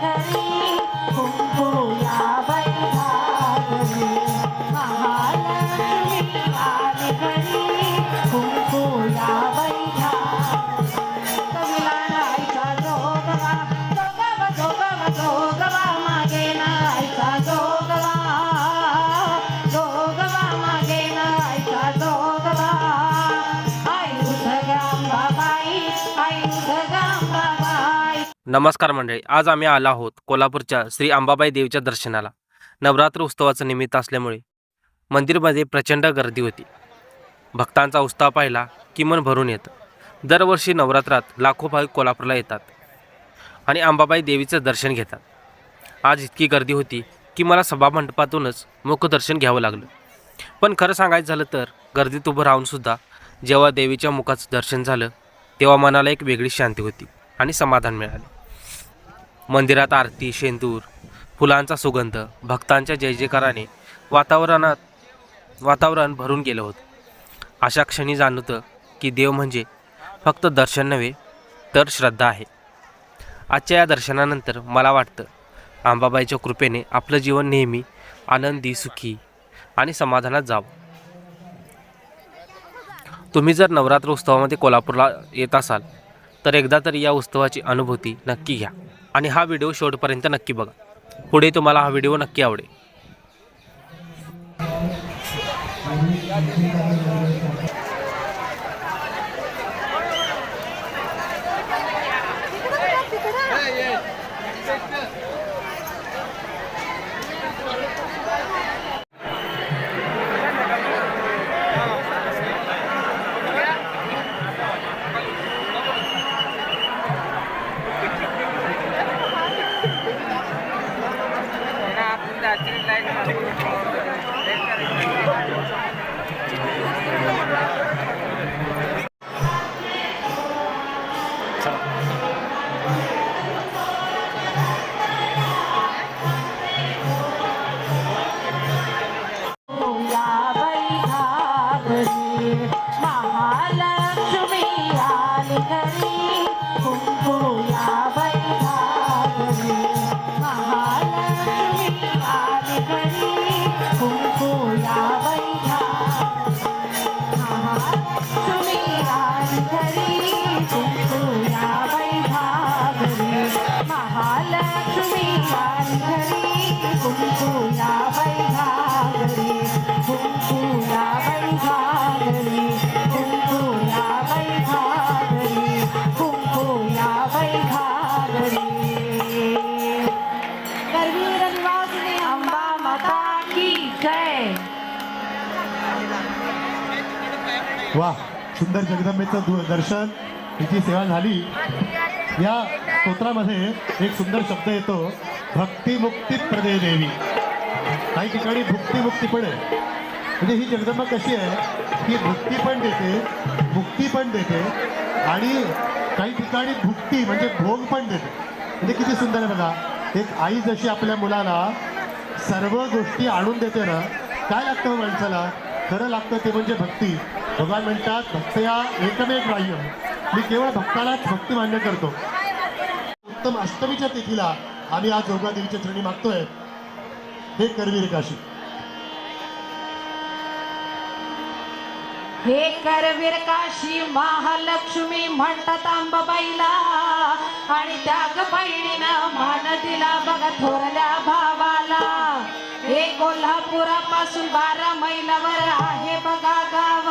Hari नमस्कार मंडळी आज आम्ही आलो आहोत कोल्हापूरच्या श्री अंबाबाई देवीच्या दर्शनाला. नवरात्र उत्सवाचं निमित्त असल्यामुळे मंदिरमध्ये प्रचंड गर्दी होती. भक्तांचा उत्साह पाहिला की मन भरून येतं. दरवर्षी नवरात्रात लाखो भाविक कोल्हापूरला येतात आणि अंबाबाई देवीचं दर्शन घेतात. आज इतकी गर्दी होती की मला सभामंडपातूनच मुखदर्शन घ्यावं लागलं. पण खरं सांगायचं झालं तर गर्दीत उभं राहूनसुद्धा जेव्हा देवीच्या मुखाचं दर्शन झालं तेव्हा मनाला एक वेगळी शांती होती आणि समाधान मिळाले. मंदिरात आरती शेंदूर फुलांचा सुगंध भक्तांच्या जय जयकाराने वातावरणात वातावरण भरून गेलं होतं. अशा क्षणी जाणवतं की देव म्हणजे फक्त दर्शन नव्हे तर श्रद्धा आहे. आजच्या या दर्शनानंतर मला वाटतं आंबाबाईच्या कृपेने आपलं जीवन नेहमी आनंदी सुखी आणि समाधानात जावं. तुम्ही जर नवरात्र उत्सवामध्ये कोल्हापूरला येत असाल तर एकदा तरी या उत्सवाची अनुभूती नक्की घ्या. आणि हा व्हिडिओ शेवटपर्यंत नक्की बघा पुढे तुम्हाला हा व्हिडिओ नक्की आवडेल Yeah. सुंदर जगदंबेचं दर्शन हिची सेवा झाली. या स्तोत्रामध्ये एक सुंदर शब्द येतो भक्तिमुक्ती प्रदे देवी. काही ठिकाणी भुक्तिमुक्ती पण आहे. म्हणजे ही जगदंबा कशी आहे? की भुक्ती पण देते मुक्ती पण देते आणि काही ठिकाणी भुक्ती म्हणजे भोग पण देते. म्हणजे किती सुंदर आहे बघा. एक आई जशी आपल्या मुलाला सर्व गोष्टी आणून देते ना काय लागतं हो माणसाला? खरं लागतं ते म्हणजे भक्ती. भगवान म्हणतात भक्तया एकमेव ग्राह्य. मी केवळ भक्तालाच भक्ती मान्य करतो. उत्तम अष्टमीच्या तिथीला आम्ही आज जोगा देवीच्या चरणी मागतोय. हे करवीर काशी. हे करवीर काशी महालक्ष्मी म्हणतात बैला आणि त्या बहिणीनं मान दिला बघा थोरल्या भावाला. हे कोल्हापुरापासून बारा मैलावर आहे बघा गाव.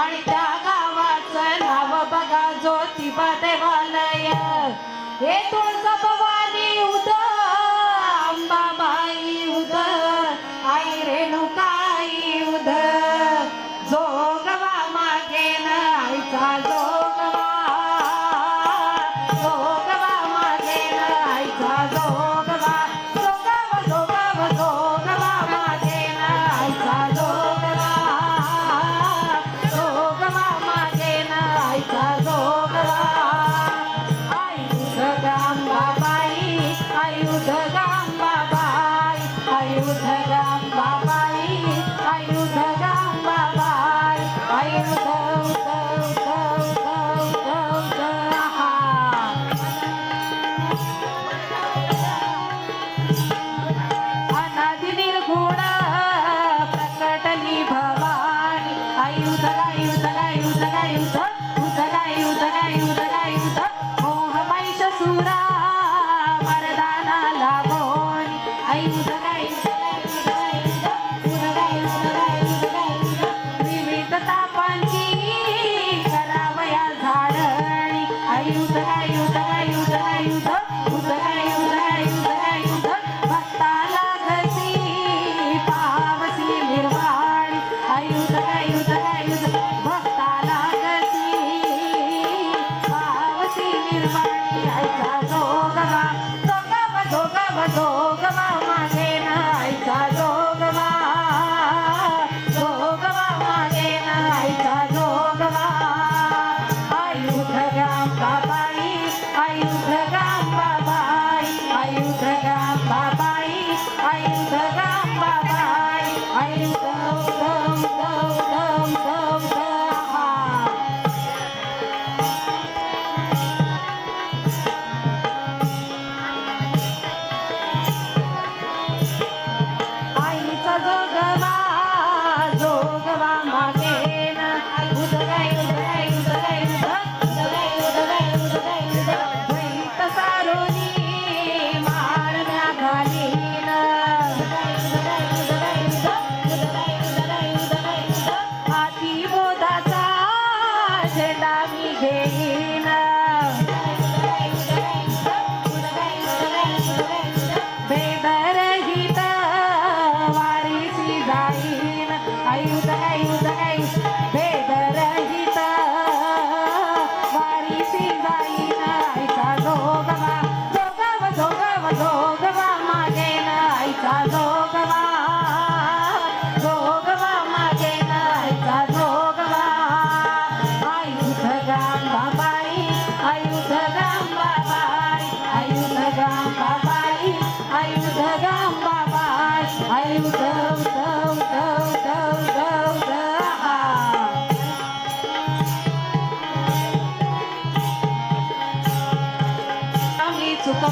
आणि त्या गावाचं नाव बघा ज्योतिबा देवालय. हे तुळ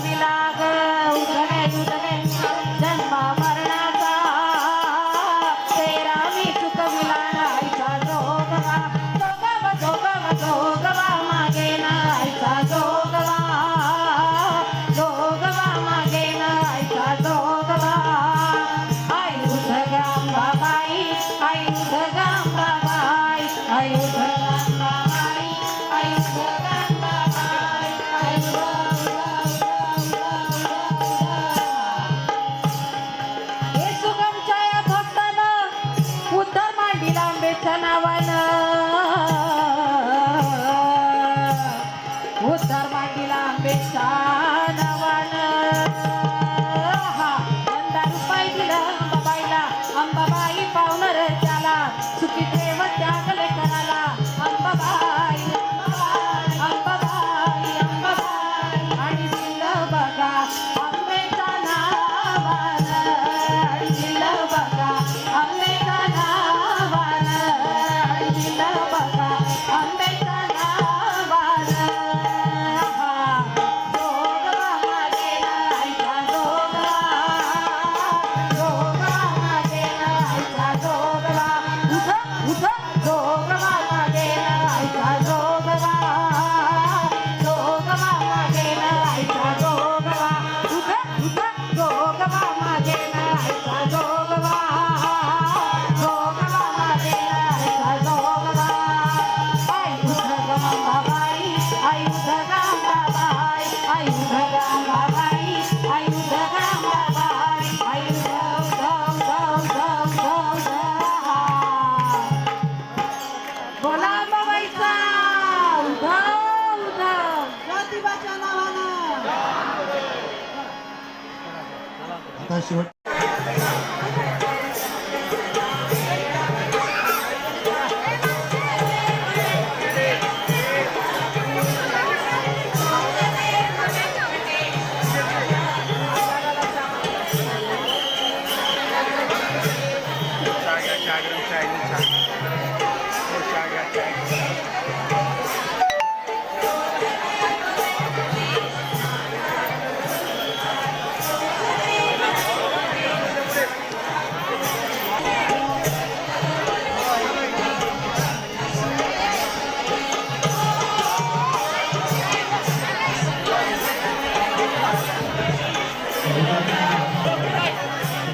दिला Yeah. 願いします。